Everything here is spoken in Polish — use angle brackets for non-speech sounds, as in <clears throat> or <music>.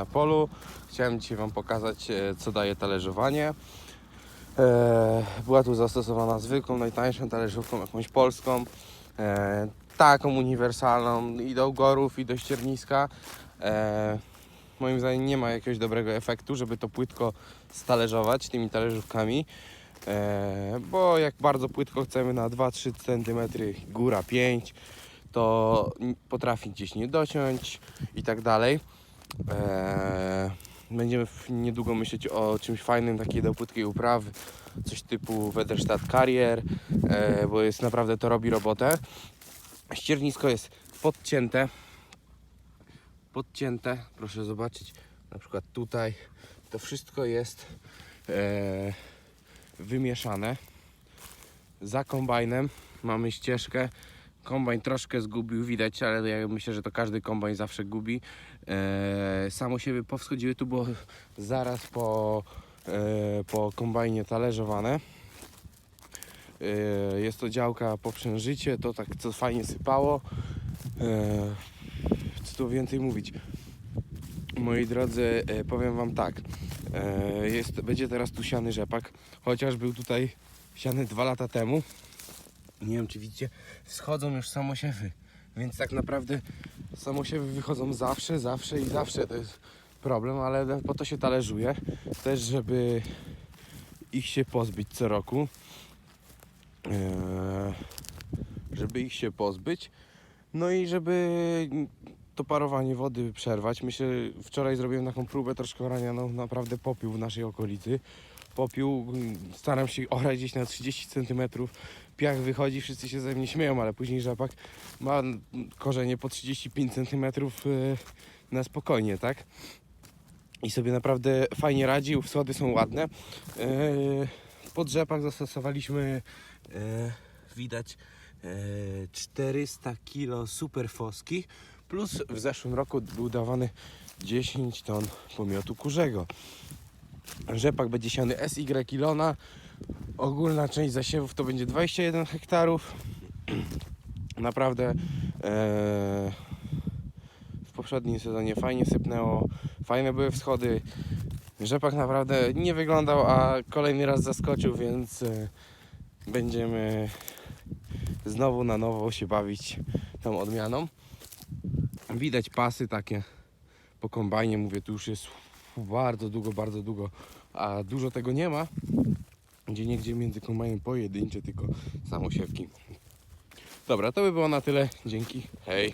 na polu. Chciałem dzisiaj Wam pokazać, e, co daje talerzowanie. E, Była tu zastosowana zwykłą, najtańszą talerzówką, jakąś polską, e, taką uniwersalną i do ugorów, i do ścierniska. Moim zdaniem nie ma jakiegoś dobrego efektu, żeby to płytko stalerzować tymi talerzówkami. Bo jak bardzo płytko chcemy na 2-3 cm, góra 5, to potrafi gdzieś nie dociąć i tak dalej. E, będziemy niedługo myśleć o czymś fajnym, takiej do płytkiej uprawy, coś typu Wederstadt Carrier, e, bo jest naprawdę to robi robotę. Ściernisko jest podcięte, podcięte, proszę zobaczyć, na przykład tutaj to wszystko jest e, wymieszane. Za kombajnem mamy ścieżkę. Kombajn troszkę zgubił, widać, ale ja myślę, że to każdy kombajn zawsze gubi. E, samo siebie powschodziły, tu było zaraz po, e, po kombajnie talerzowane. E, jest to działka poprzężycie, to tak co fajnie sypało. E, co tu więcej mówić? Moi drodzy, e, powiem Wam tak. E, jest, będzie teraz tu siany rzepak, chociaż był tutaj siany dwa lata temu. Nie wiem, czy widzicie, wschodzą już samosiewy, więc tak naprawdę samosiewy wychodzą zawsze, zawsze i zawsze to jest problem, ale po to się talerzuje, też żeby ich się pozbyć co roku. E, żeby ich się pozbyć. No i żeby to parowanie wody przerwać. Myślę, wczoraj zrobiłem taką próbę troszkę orania, no naprawdę popiół w naszej okolicy. Popiół, mm, staram się orać gdzieś na 30 cm. Piach wychodzi, wszyscy się ze mnie śmieją, ale później rzepak ma korzenie po 35 cm na spokojnie, tak? I sobie naprawdę fajnie radzi, wschody są ładne. E, Pod rzepak zastosowaliśmy, e, widać, e, 400 kg superfoski plus w zeszłym roku był dawany 10 ton pomiotu kurzego. Rzepak będzie siany SY Ilona. Ogólna część zasiewów to będzie 21 hektarów. <clears throat> Naprawdę e, w poprzednim sezonie fajnie sypnęło, fajne były wschody. Rzepak naprawdę nie wyglądał, a kolejny raz zaskoczył, więc e, będziemy znowu na nowo się bawić tą odmianą. Widać pasy takie po kombajnie, mówię, tu już jest bardzo długo, bardzo długo, a dużo tego nie ma. Gdzie niegdzie między kombajnem pojedyncze tylko samosiewki. Dobra, to by było na tyle. Dzięki. Hej.